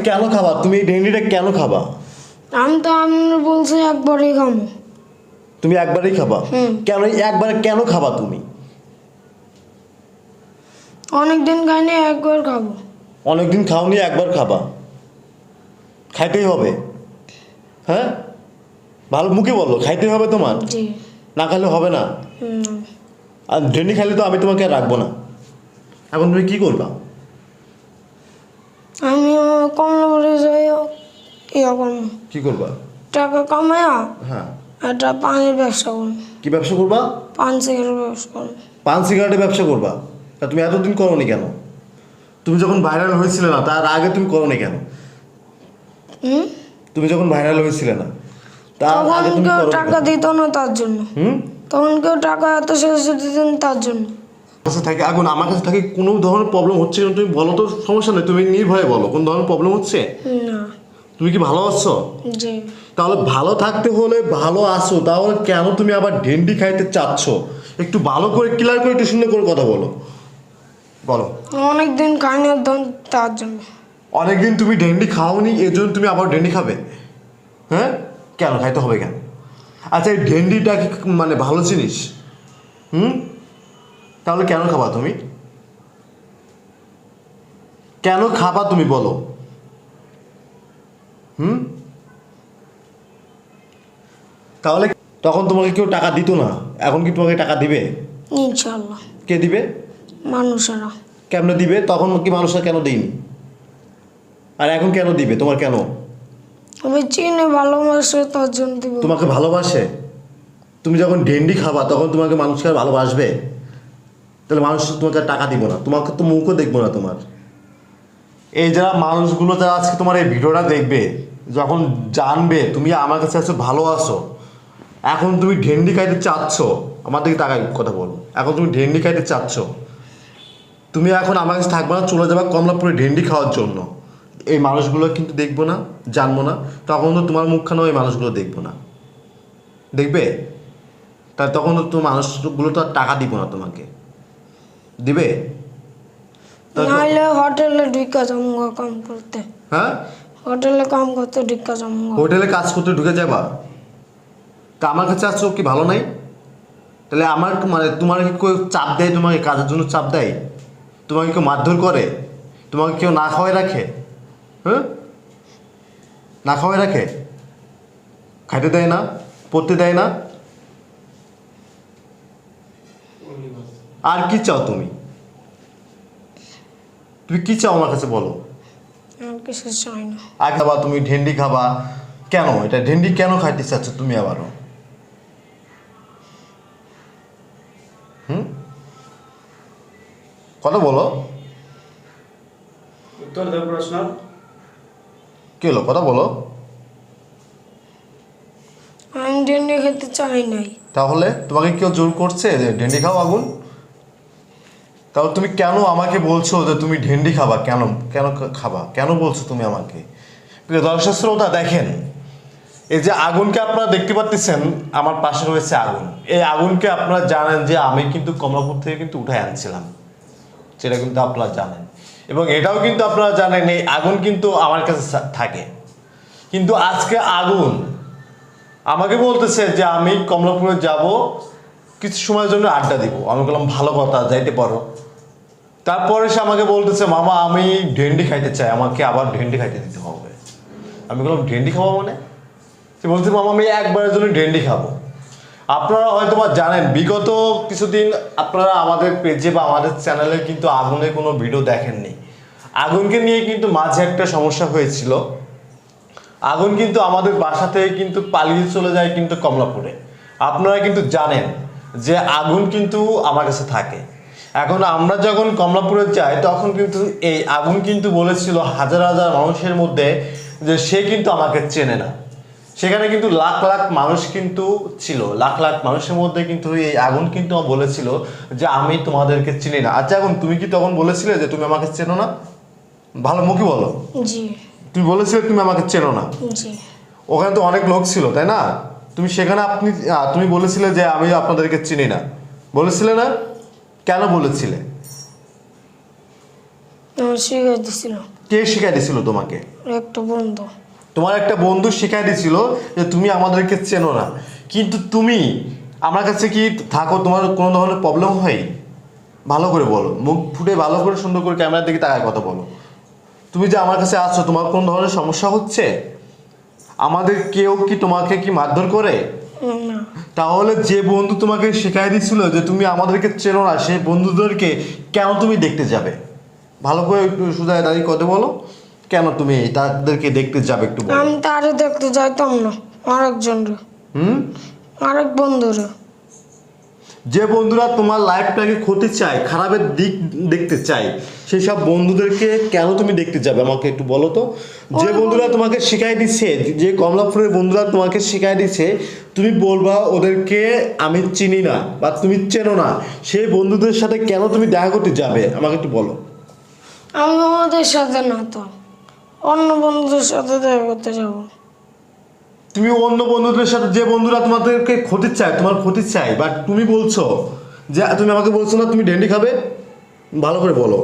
কেন খাবা? তুমি এই ভেন্ডিটা কেন খাবা? আমি তো আপনার বলছি একবারই খামো তুমি একবারই খাবা? হুম। কেন একবারে কেন খাবা তুমি? অনেক দিন খাইনি একবার খাব। অনেকদিন খাওনি একবার খাবা। খাইতেই হবে। হ্যাঁ? ভালো মুখে বলো খাইতেই হবে তোমার? জি। না খাইলে হবে না? হুম। আর ডেলি খাইলে তো আমি তোমাকে আর রাখব না। এখন তুমি কি করবা? আমি কমলা বলে যাই ইয়া করব। কি করবা? টাকা কামায়া হ্যাঁ। একটা পানের ব্যবসা করব। কি ব্যবসা করবা? পান সিগারেট ব্যবসা করব। পান সিগারেটের ব্যবসা করবা? তা তুমি এতদিন করোনি কেন? তুমি যখন ভাইরাল হয়েছিলে না তার আগে তুমি করোনি কেন? হুম? তুমি যখন ভাইরাল হয়েছিলে না তার আগে তুমি টাকা? দিত না তার জন্য। হুম? তখন কেউ টাকা এত শেষে দিতেন তার জন্য। কাছে থাকে। আগুন আমার কাছে থাকে কোনো ধরনের প্রবলেম হচ্ছে না তুমি বলো তো সমস্যা নেই তুমি নির্ভয়ে বলো কোন ধরনের প্রবলেম হচ্ছে? না। তুমি কি ভালো আছো? জি। তাহলে ভালো থাকতে হলে ভালো আসো তাহলে কেন তুমি আবার ডেন্ডি খাইতে চাচ্ছ? একটু ভালো করে ক্লিয়ার করে একটু সুন্দর করে কথা বলো। বলো। অনেক দিন খাইনি তখন তার জন্য। অনেকদিন তুমি ডেন্ডি খাওনি এর জন্য তুমি আবার ডেন্ডি খাবে? হ্যাঁ? কেন? খাইতে হবে কেন? আচ্ছা এই ডেন্ডিটা কি মানে ভালো জিনিস? হুম? তাহলে কেন খাবা তুমি? কেন খাবা তুমি বলো। হুম? তাহলে তখন তোমাকে কেউ টাকা দিত না। এখন কি তোমাকে টাকা দিবে? কে দিবে? মানুষেরা। কেমনে দিবে? তখন কি মানুষরা কেন দেয়নি আর এখন কেন দিবে? তোমার কেন? আমি চিনে ভালোবাসে তার জন্য তোমাকে ভালোবাসে? তুমি যখন ডেন্ডি খাবা তখন তোমাকে মানুষকে আর ভালোবাসবে? তাহলে মানুষ তোমাকে টাকা দিব না। তোমাকে তো মুখও দেখব না তোমার। এই যারা মানুষগুলো যারা আজকে তোমার এই ভিডিওটা দেখবে, যখন জানবে তুমি আমার কাছে আছো ভালো আছো, এখন তুমি ঢেন্ডি খাইতে চাচ্ছ, আমার দিকে টাকায় কথা বলো। এখন তুমি ঢেন্ডি খাইতে চাচ্ছ, তুমি এখন আমার কাছে থাকবে না, চলে যাবে কমলাপুরে ঢেন্ডি খাওয়ার জন্য। এই মানুষগুলো কিন্তু দেখব না, জানব না, তখন তো তোমার মুখখানেও এই মানুষগুলো দেখব না। দেখবে? তাই তখন তো মানুষগুলো তো আর টাকা দিব না তোমাকে। দিবে? নাহলে হোটেলে ঢুকা যাব কাম করতে। হ্যাঁ? হোটেলে কাম করতে ঢুকা যাব। হোটেলে কাজ করতে ঢুকে যাবা। তা আমার কাছে আসছো কি ভালো নাই? তাহলে আমার মানে তোমার কি কেউ চাপ দেয়? তোমাকে কাজের জন্য চাপ দেয়? তোমাকে কেউ মারধর করে? তোমাকে কেউ না খাওয়াই রাখে? হ্যাঁ? না খাওয়াই রাখে? খাইতে দেয় না? পড়তে দেয় না? আর কি চাও তুমি? তুমি কি চাও আমার কাছে বলো? আর কিছু চাই না। আগে খাবা তুমি ঢেন্ডি খাবা। কেন? এটা ঢেন্ডি কেন খাইতে চাচ্ছ তুমি আবারও? হুম? কথা বলো। উত্তর দেব প্রশ্ন। কি হলো? কথা বলো। আমি ডেন্ডি খেতে চাই নাই। তাহলে তোমাকে কেউ জোর করছে যে ঢেন্ডি খাও আগুন? তাহলে তুমি কেন আমাকে বলছো যে তুমি ঢেন্ডি খাবা? কেন কেন খাবা? কেন বলছো তুমি আমাকে? প্রিয় দর্শক শ্রোতা, দেখেন, এই যে আগুনকে আপনারা দেখতে পাচ্ছেন আমার পাশে রয়েছে আগুন। এই আগুনকে আপনারা জানেন যে আমি কিন্তু কমলাপুর থেকে কিন্তু উঠে আনছিলাম। সেটা কিন্তু আপনারা জানেন। এবং এটাও কিন্তু আপনারা জানেন, এই আগুন কিন্তু আমার কাছে থাকে। কিন্তু আজকে আগুন আমাকে বলতেছে যে আমি কমলাপুরে যাব কিছু সময়ের জন্য আড্ডা দিব। আমি বললাম, ভালো কথা, যাইতে পারো। তারপরে সে আমাকে বলতেছে, মামা, আমি ঢেন্ডি খাইতে চাই, আমাকে আবার ঢেন্ডি খাইতে দিতে হবে। আমি বললাম ঢেন্ডি খাব মানে? সে বলছে, মামা, আমি একবারের জন্য ঢেন্ডি খাব। আপনারা হয়তো বা জানেন, বিগত কিছুদিন আপনারা আমাদের পেজে বা আমাদের চ্যানেলে কিন্তু আগুনের কোনো ভিডিও দেখেননি। আগুনকে নিয়ে কিন্তু মাঝে একটা সমস্যা হয়েছিল। আগুন কিন্তু আমাদের বাসা থেকে কিন্তু পালিয়ে চলে যায় কিন্তু কমলাপুরে। আপনারা কিন্তু জানেন যে আগুন কিন্তু আমার কাছে থাকে। এখন আমরা যখন কমলাপুরে যাই তখন কিন্তু এই আগুন কিন্তু বলেছিল হাজার হাজার মানুষের মধ্যে যে সে কিন্তু আমাকে চেনে না। সেখানে কিন্তু লাখ লাখ মানুষ কিন্তু ছিল। লাখ লাখ মানুষের মধ্যে কিন্তু এই আগুন কিন্তু বলেছিল যে আমি তোমাদেরকে চিনি না। আচ্ছা এখন তুমি কি তখন বলেছিলে যে তুমি আমাকে চেনো না? ভালো মুখে বলো। জি। তুমি বলেছিলে তুমি আমাকে চেনো না। জি। ওখানে তো অনেক লোক ছিল তাই না? তুমি সেখানে আপনি তুমি বলেছিলে যে আমি আপনাদেরকে চিনি না। বলেছিলে না? কেন বলেছিলে? দিছিল। কে শিখাই দিছিল তোমাকে? একটা বন্ধু। তোমার একটা বন্ধু শিখাই দিয়েছিল যে তুমি আমাদেরকে চেনো না। কিন্তু তুমি আমার কাছে কি থাকো? তোমার কোনো ধরনের প্রবলেম হয়? ভালো করে বলো। মুখ ফুটে ভালো করে সুন্দর করে ক্যামেরার দিকে তাকায় কথা বলো। তুমি যে আমার কাছে আসছো তোমার কোনো ধরনের সমস্যা হচ্ছে? আমাদের কেউ কি তোমাকে কি মারধর করে? না। তাহলে যে বন্ধু তোমাকে শেখাই দিছিল যে তুমি আমাদেরকে চেনো না সেই বন্ধুদেরকে কেন তুমি দেখতে যাবে? ভালো করে একটু সুজায় দাঁড়িয়ে কথা বলো কেন তুমি তাদেরকে দেখতে যাবে একটু আমি তারে দেখতে যাইতাম না আরেকজন হুম? আরেক বন্ধুরে। যে বন্ধুরা তোমার লাইফটাকে ক্ষতি চায় খারাপের দিক দেখতে চায় সেই সব বন্ধুদেরকে কেন তুমি দেখতে যাবে? আমাকে একটু বলো তো। যে বন্ধুরা তোমাকে শেখাই দিচ্ছে যে কমলাপুরের বন্ধুরা তোমাকে শেখাই দিচ্ছে তুমি বলবা ওদেরকে আমি চিনি না বা তুমি চেনো না। সেই বন্ধুদের সাথে কেন তুমি দেখা করতে যাবে? আমাকে একটু বলো। আমি ওদের সাথে না তো। অন্য বন্ধুদের সাথে দেখা করতে যাব। তুমি অন্য বন্ধুদের সাথে যে বন্ধুরা তোমাদেরকে ক্ষতি চায় তোমার ক্ষতি চায় বাট তুমি বলছো যে তুমি আমাকে বলছো না তুমি ডেন্ডি খাবে? ভালো করে বলো।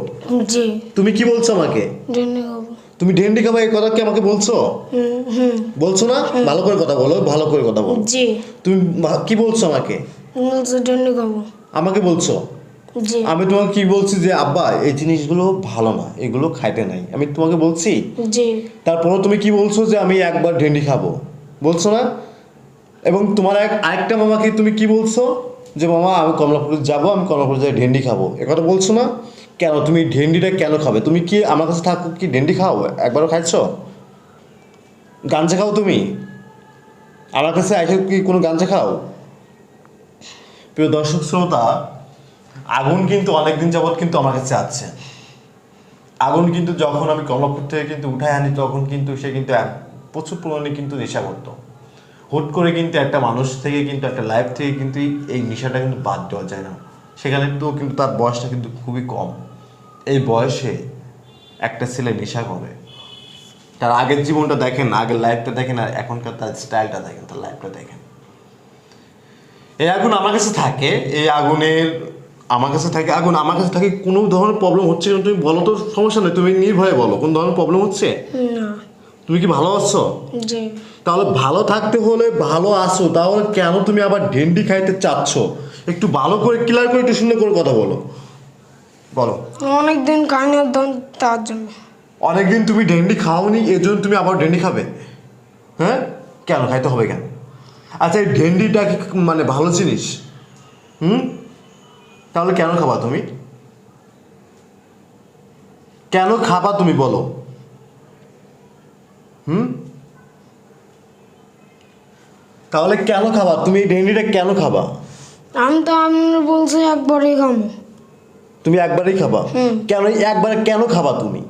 জি। তুমি কি বলছো আমাকে? ডেনে খাব। তুমি ডেন্ডি খাবে এই কথা কি আমাকে বলছো? বলছো না? ভালো করে কথা বলো ভালো করে কথা বলো। জি। তুমি কি বলছো আমাকে? বলছে ডেনে খাব। আমাকে বলছো? আমি তোমাকে কি বলছি যে আব্বা এই জিনিসগুলো ভালো না এগুলো খাইতে নাই। আমি তোমাকে বলছি? জি। তারপরও তুমি কি বলছো যে আমি একবার ডেন্ডি খাব? বলছো না? এবং তোমার এক, আরেকটা মামাকে তুমি কি বলছো? যে, মামা, আমি কমলাপুরে যাব, আমি কমলাপুরে যাই ডেন্ডি খাব। এ কথা বলছো না? কেন? তুমি ডেন্ডিটা কেন খাবে? তুমি কি আমার কাছে থাকো, কি ডেন্ডি খাও? একবারও খাইছো? গাঞ্জা খাও তুমি? আমার কাছে এসে কি কোনো গাঞ্জা খাও? প্রিয় দর্শক শ্রোতা, আগুন কিন্তু অনেকদিন যাবৎ কিন্তু আমার কাছে আছে। আগুন কিন্তু যখন আমি কমলাপুর থেকে কিন্তু উঠায় আনি, তখন কিন্তু সে কিন্তু প্রচুর পরিমাণে কিন্তু নেশা করতো হুট করে কিন্তু একটা মানুষ থেকে কিন্তু একটা লাইফ থেকে কিন্তু এই- নেশাটা কিন্তু বাদ দেওয়া যায় না। সেখানে তো কিন্তু তার বয়সটা কিন্তু খুবই কম। এই বয়সে একটা ছেলে নেশা করে। তার আগের জীবনটা দেখেন, আগের লাইফটা দেখেন, আর এখনকার তার স্টাইলটা দেখেন, তার লাইফটা দেখেন। এই আগুন আমার কাছে থাকে, এই আগুনের আমার কাছে থাকে, আগুন আমার কাছে থাকে কোনো ধরনের প্রবলেম হচ্ছে তুমি বলো তো, সমস্যা নেই, তুমি নির্ভয়ে বলো, কোন ধরনের প্রবলেম হচ্ছে? না। তুমি কি ভালো আছো? জি। তাহলে ভালো থাকতে হলে ভালো আছো তাহলে কেন তুমি আবার ডেন্ডি খাইতে চাচ্ছ? একটু ভালো করে ক্লিয়ার করে একটু সুন্দর করে কথা বলো। বলো। অনেক দিন খাইনি দন তার জন্য। অনেকদিন তুমি ডেন্ডি খাওনি এর জন্য তুমি আবার ডেন্ডি খাবে? হ্যাঁ? কেন? খাইতে হবে কেন? আচ্ছা এই ডেন্ডিটা কি মানে ভালো জিনিস? হুম? তাহলে কেন খাবা তুমি? কেন খাবা তুমি বলো? হুম? তাহলে কেন খাবা? তুমি এই কেন খাবা? আমি তো আমি বলছি একবারই খামো। তুমি একবারই খাবা। কেন একবার কেন খাবা তুমি?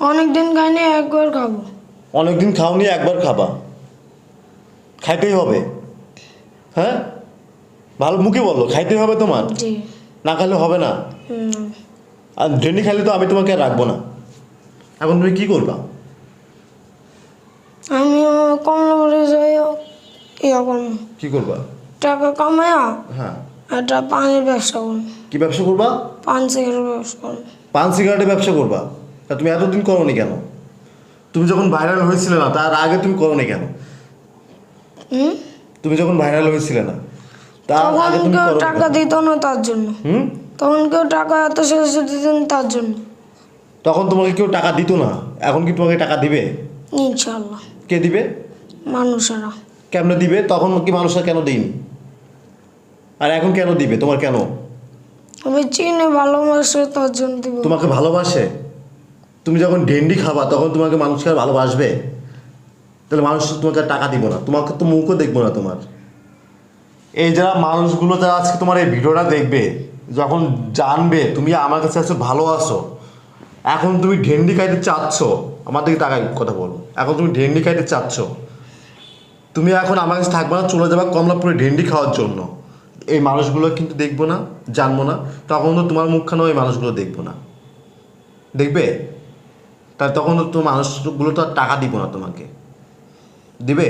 অনেক দিন খাইনি একবার খাব। অনেকদিন খাওনি একবার খাবা। খাইতেই হবে। হ্যাঁ? ভালো মুখে বলল খাইতেই হবে তোমার? না খাইলে হবে না? আর ডেন্ডি খাইলে তো আমি তোমাকে রাখব না। এখন তুমি কি করবা? আমি কমলাপুরে যাই ইয়া করব। কি করবা? টাকা কামাইয়া হ্যাঁ। একটা পানির ব্যবসা করব। কি ব্যবসা করবা? পান সিগারেট ব্যবসা করব। পান সিগারেটের ব্যবসা করবা? তা তুমি এতদিন করোনি কেন? তুমি যখন ভাইরাল হয়েছিলে না তার আগে তুমি করোনি কেন? তুমি যখন ভাইরাল হয়েছিলে না তার তখন আগে তুমি কেউ টাকা? দিত না তার জন্য। হুম? তখন কেউ টাকা এত শেষে দিতেন তার জন্য। তখন তোমাকে কেউ টাকা দিত না। এখন কি তোমাকে টাকা দিবে? ইনশাল্লাহ কে দিবে? মানুষেরা। কেমনে দিবে? তখন কি মানুষরা কেন দেয়নি আর এখন কেন দিবে? তোমার কেন? আমি চিনে ভালোবাসে তার জন্য দিব। তোমাকে ভালোবাসে? তুমি যখন ডেন্ডি খাবা তখন তোমাকে মানুষকে আর ভালোবাসবে? তাহলে মানুষ তোমাকে টাকা দিব না। তোমাকে তো মুখও দেখব না তোমার। এই যারা মানুষগুলো যারা আজকে তোমার এই ভিডিওটা দেখবে যখন জানবে তুমি আমার কাছে আছো ভালো আছো এখন তুমি ঢেন্ডি খাইতে চাচ্ছ আমার দিকে টাকায় কথা বলো। এখন তুমি ঢেন্ডি খাইতে চাচ্ছ তুমি এখন আমার কাছে থাকবে না চলে যাবে কমলাপুরে ঢেন্ডি খাওয়ার জন্য। এই মানুষগুলো কিন্তু দেখব না জানব না তখন তো তোমার মুখখানেও এই মানুষগুলো দেখব না। দেখবে? তাই তখন তো মানুষগুলো তো আর টাকা দিব না তোমাকে। দিবে?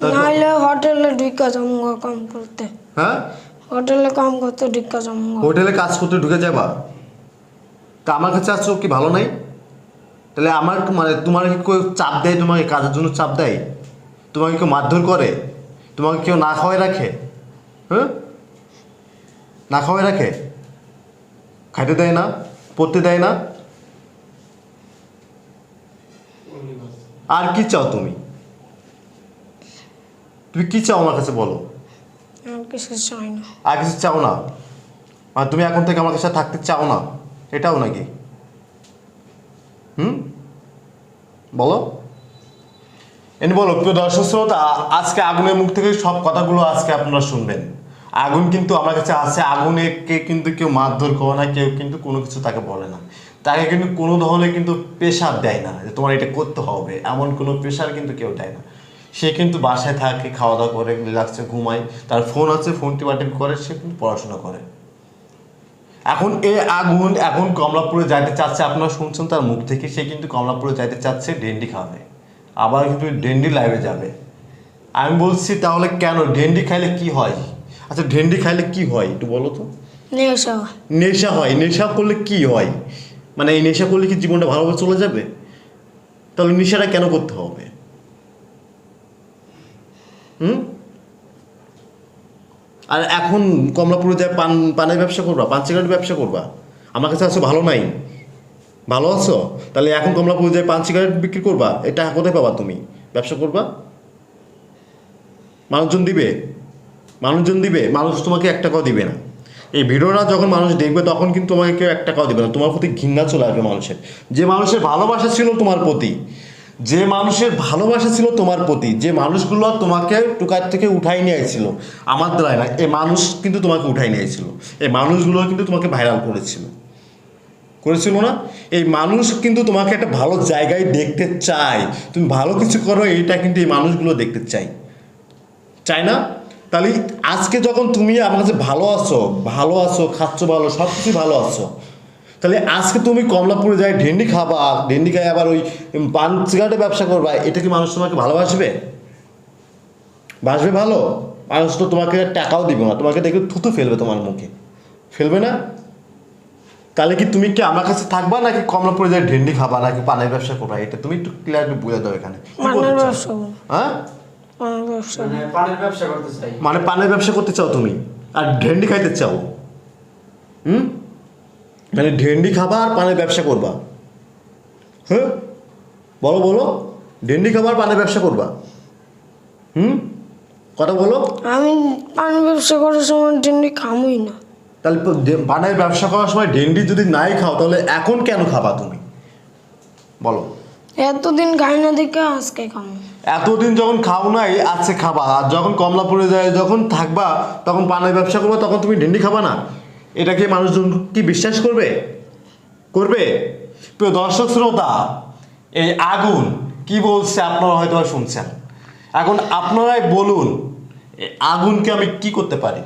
নাহলে হোটেলে ঢুকা জমগা কাম করতে। হ্যাঁ? হোটেলে কাম করতে ঢুকা জমগা হোটেলে কাজ করতে ঢুকে যাবা? তা আমার কাছে আসছো কি ভালো নাই? তাহলে আমার মানে তোমার কি কেউ চাপ দেয় তোমাকে কাজের জন্য চাপ দেয়? তোমাকে কেউ মারধর করে? তোমাকে কেউ না খাওয়াই রাখে? হ্যাঁ? না খাওয়াই রাখে? খাইতে দেয় না? পড়তে দেয় না? আর কি চাও তুমি? তুমি কি চাও আমার কাছে বলো? আর কিছু চাই না। আর কিছু চাও না? মানে তুমি এখন থেকে আমার কাছে থাকতে চাও না? এটাও নাকি? হুম? বলো। এনে বলো, প্রিয় দর্শক শ্রোতা, আজকে আগুনের মুখ থেকে সব কথাগুলো আজকে আপনারা শুনবেন। আগুন কিন্তু আমার কাছে আছে, আগুনেকে কিন্তু কেউ মারধর করে না, কেউ কিন্তু কোনো কিছু তাকে বলে না। তাকে কিন্তু কোনো ধরনের কিন্তু প্রেশার দেয় না যে তোমার এটা করতে হবে, এমন কোনো প্রেশার কিন্তু কেউ দেয় না। সে কিন্তু বাসায় থাকে খাওয়া দাওয়া করে রিল্যাক্সে ঘুমায়, তার ফোন আছে ফোন টিপাটিপ করে, সে কিন্তু পড়াশোনা করে। এখন এ আগুন এখন কমলাপুরে যাইতে চাচ্ছে আপনারা শুনছেন তার মুখ থেকে সে কিন্তু কমলাপুরে যাইতে চাচ্ছে ডেন্ডি খাবে আবার কিন্তু ডেন্ডি লাইভে যাবে। আমি বলছি তাহলে কেন? ডেন্ডি খাইলে কি হয়? আচ্ছা ডেন্ডি খাইলে কি হয় একটু বলো তো। নেশা নেশা হয়। নেশা করলে কি হয়? মানে এই নেশা করলে কি জীবনটা ভালোভাবে চলে যাবে? তাহলে নেশাটা কেন করতে হবে? হুম? আর এখন কমলাপুরে যায় পান, পানের ব্যবসা করবা, পান সিগারেট ব্যবসা করবা? আমার কাছে আছো ভালো নাই। ভালো আছো? তাহলে এখন কমলাপুরে যায় পান সিগারেট বিক্রি করবা? এটা কোথায় পাবা তুমি? ব্যবসা করবা? মানুষজন দিবে? মানুষজন দিবে? মানুষ তোমাকে এক টাকাও দিবে না। এই ভিডিওটা যখন মানুষ দেখবে, তখন কিন্তু তোমাকে কেউ এক টাকাও দিবে না। তোমার প্রতি ঘৃণা চলে আসবে মানুষের। যে মানুষের ভালোবাসা ছিল তোমার প্রতি যে মানুষের ভালোবাসা ছিল তোমার প্রতি, যে মানুষগুলো তোমাকে টুকার থেকে উঠাই নিয়ে এসেছিল আমার দ্বারাই না এই মানুষ কিন্তু তোমাকে উঠাই নিয়ে এসেছিল এই মানুষগুলো কিন্তু তোমাকে ভাইরাল করেছিল। করেছিল না? এই মানুষ কিন্তু তোমাকে একটা ভালো জায়গায় দেখতে চায়। তুমি ভালো কিছু করো, এইটা কিন্তু এই মানুষগুলো দেখতে চাই চাই না? তাহলে আজকে যখন তুমি আমার কাছে ভালো আছো ভালো আছো, খাচ্ছ ভালো সব কিছু ভালো আছো তাহলে আজকে তুমি কমলাপুরে যাই ঢেন্ডি খাবা ঢেন্ডি খাই আবার ওই পান সিগারেটের ব্যবসা করবা এটা কি মানুষ তোমাকে ভালোবাসবে? বাসবে ভালো? মানুষ তো তোমাকে টাকাও দিবে না তোমাকে দেখবে থুতু ফেলবে তোমার মুখে। ফেলবে না? তাহলে কি তুমি কি আমার কাছে থাকবা নাকি কমলাপুরে যাই ঢেন্ডি খাবা নাকি পানের ব্যবসা করবা? এটা তুমি একটু ক্লিয়ারলি বুঝে দাও এখানে। হ্যাঁ? মানে পানের ব্যবসা করতে চাই। মানে পানের ব্যবসা করতে চাও তুমি? আর ঢেন্ডি খাইতে চাও? মানে ঢেন্ডি খাবা আর পানের ব্যবসা করবা। হ্যাঁ বলো বলো। ঢেন্ডি খাবার পানের ব্যবসা করবা। হুম? কথা বলো। আমি পানের ব্যবসা করার সময় ডেন্ডি খামই না। তাহলে পানের ব্যবসা করার সময় ঢেন্ডি যদি নাই খাও তাহলে এখন কেন খাবা তুমি? বলো। এতদিন খাই না দেখে আজকে খামো। এতদিন যখন খাও নাই আজকে খাবা। আর যখন কমলাপুরে যায় যখন থাকবা তখন পানের ব্যবসা করবা তখন তুমি ডেন্ডি খাবা না? এটাকে মানুষজন কি বিশ্বাস করবে? করবে? প্রিয় দর্শক শ্রোতা, এই আগুন কি বলছে আপনারা হয়তো শুনছেন? এখন আপনারাই বলুন আগুনকে আমি কি করতে পারি?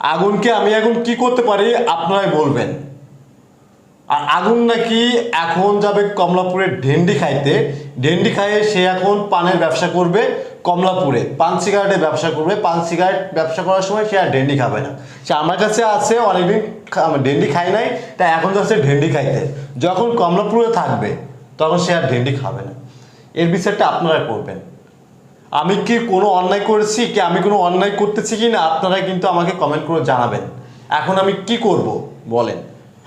আগুনকে আমি এখন কি করতে পারি? আপনারাই বলবেন। আর আগুন নাকি এখন যাবে কমলাপুরে ঢেন্ডি খাইতে। ঢেন্ডি খাইয়ে সে এখন পানের ব্যবসা করবে কমলাপুরে। পান সিগারেটের ব্যবসা করবে। পান সিগারেট ব্যবসা করার সময় সে আর ডেন্ডি খাবে না। সে আমার কাছে আছে, অনেকদিন ঢেন্ডি খাই নাই, তাই এখন যাচ্ছে ডেন্ডি খাইতে। যখন কমলাপুরে থাকবে, তখন সে আর ডেন্ডি খাবে না। এর বিচারটা আপনারা করবেন। আমি কি কোনো অন্যায় করেছি কি আমি কোনো অন্যায় করতেছি কি না আপনারা কিন্তু আমাকে কমেন্ট করে জানাবেন। এখন আমি কি করব? বলেন।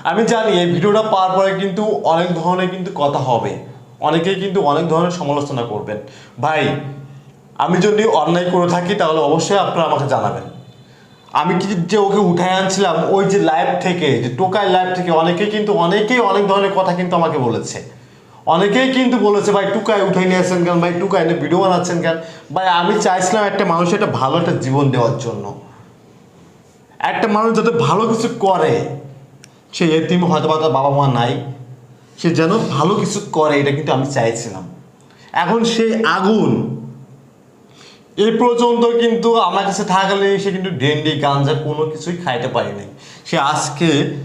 আমি জানি এই ভিডিওটা পাওয়ার পরে কিন্তু অনেক ধরনের কিন্তু কথা হবে। অনেকেই কিন্তু অনেক ধরনের সমালোচনা করবেন। ভাই, আমি যদি অন্যায় করে থাকি তাহলে অবশ্যই আপনারা আমাকে জানাবেন। আমি কি যে ওকে উঠায় আনছিলাম, ওই যে লাইভ থেকে, যে টোকাই লাইভ থেকে, অনেকেই কিন্তু, অনেকেই অনেক ধরনের কথা কিন্তু আমাকে বলেছে। অনেকেই কিন্তু বলেছে, ভাই, টুকায় উঠাই নিয়ে আসছেন কেন? ভাই, টুকায় নিয়ে ভিডিও বানাচ্ছেন কেন? ভাই, আমি চাইছিলাম একটা মানুষের একটা ভালো একটা জীবন দেওয়ার জন্য। একটা মানুষ যাতে ভালো কিছু করে। সে এতিম হয়তো বা তার বাবা মা নাই। সে যেন ভালো কিছু করে, এটা কিন্তু আমি চাইছিলাম। এখন সেই আগুন। এই পর্যন্ত কিন্তু আমার কাছে থাকলে সে কিন্তু ডেন্ডি, গাঞ্জা কোনো কিছুই খাইতে পারি নাই। সে আজকে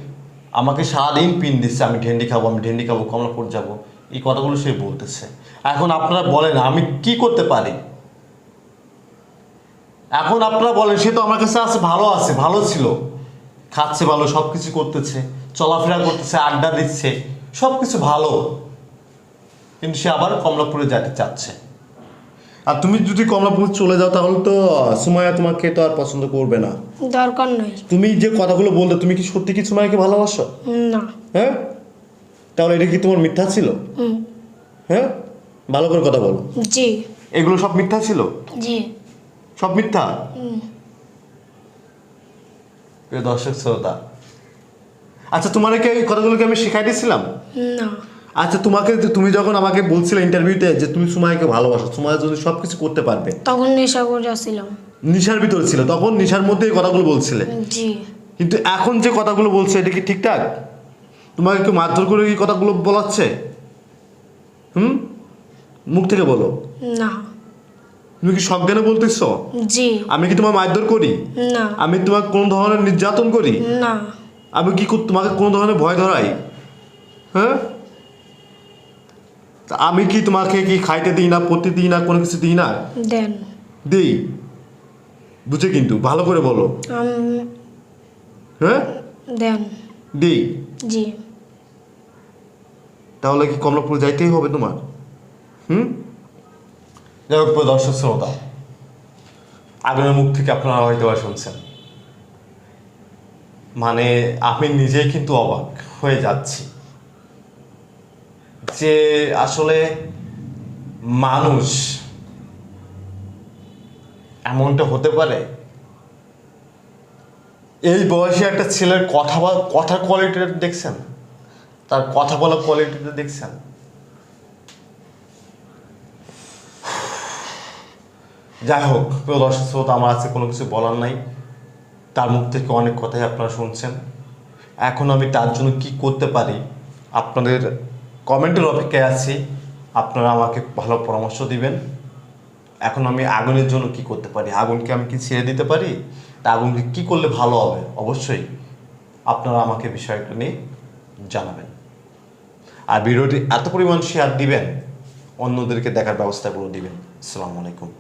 আমাকে সারাদিন পিন দিচ্ছে, আমি ঢেন্ডি খাব, আমি ঢেন্ডি খাব, কমলাপুর যাব। এই কথাগুলো সে বলতেছে। এখন আপনারা বলেন, আমি কি করতে পারি? এখন আপনারা বলেন, সে তো আমার কাছে আছে, ভালো আছে, ভালো ছিল। খাচ্ছে ভালো সব কিছু করতেছে চলাফেরা করতেছে আড্ডা দিচ্ছে সব কিছু ভালো। কিন্তু সে আবার কমলাপুরে যেতে চাচ্ছে। আর তুমি যদি কমলাপুর চলে যাও তাহলে তো সুমাইয়া তোমাকে তো আর পছন্দ করবে না। দরকার নাই। তুমি যে কথাগুলো বলতে তুমি কি সত্যি কি সুমাইয়াকে ভালোবাসো? না। হ্যাঁ? তাহলে এটা কি তোমার মিথ্যা ছিল? হ্যাঁ? ভালো করে কথা বলো। জি। এগুলো সব মিথ্যা ছিল? জি। সব মিথ্যা? হুম। প্রিয় দর্শক শ্রোতা। আচ্ছা তোমার কি এই কথাগুলোকে আমি শেখাই দিয়েছিলাম? না। আচ্ছা তোমাকে তুমি যখন আমাকে বলছিলে ইন্টারভিউতে যে তুমি সুমাইকে ভালোবাসো সুমাইয়া যদি সব কিছু করতে পারবে। তখন নেশা করে আসছিলাম নিশার ভিতরে ছিল তখন নিশার মধ্যে এই কথাগুলো বলছিলে। জি। কিন্তু এখন যে কথাগুলো বলছে এটা কি ঠিকঠাক? তোমাকে কেউ মারধর করে এই কথাগুলো বলাচ্ছে? হুম? মুখ থেকে বলো। না। তুমি কি সজ্ঞানে বলতেছ? জি। আমি কি তোমার মারধর করি? না। আমি তোমাকে কোনো ধরনের নির্যাতন করি? না। আমি কি তোমাকে কোনো ধরনের ভয় ধরাই? হ্যাঁ? তা আমি কি তোমাকে কি খাইতে দিই না পড়তে দিই না কোনো কিছু দিই না? দেন। দিই। বুঝে কিন্তু ভালো করে বলো। হ্যাঁ? দেন। দিই। জি। তাহলে কি কমলাপুর যাইতেই হবে তোমার? হুম? যাই হোক দর্শক শ্রোতা আগুনের মুখ থেকে আপনারা হয়তো বা শুনছেন। মানে আমি নিজেই কিন্তু অবাক হয়ে যাচ্ছি যে আসলে মানুষ এমনটা হতে পারে? এই বয়সে একটা ছেলের কথা কথার কোয়ালিটিটা দেখছেন? তার কথা বলার কোয়ালিটিটা দেখছেন? যাই হোক প্রিয় দর্শক শ্রোতা, আমার আছে কোনো কিছু বলার নাই। তার মুখ থেকে অনেক কথাই আপনারা শুনছেন। এখন আমি তার জন্য কি করতে পারি, আপনাদের কমেন্টের অপেক্ষায় আছি। আপনারা আমাকে ভালো পরামর্শ দিবেন। এখন আমি আগুনের জন্য কি করতে পারি? আগুনকে আমি কি ছেড়ে দিতে পারি? তা আগুনকে কি করলে ভালো হবে? অবশ্যই আপনারা আমাকে বিষয়টা নিয়ে জানাবেন। আর ভিডিওটি এত পরিমাণ শেয়ার দিবেন, অন্যদেরকে দেখার ব্যবস্থা করে দিবেন। আসসালামু আলাইকুম।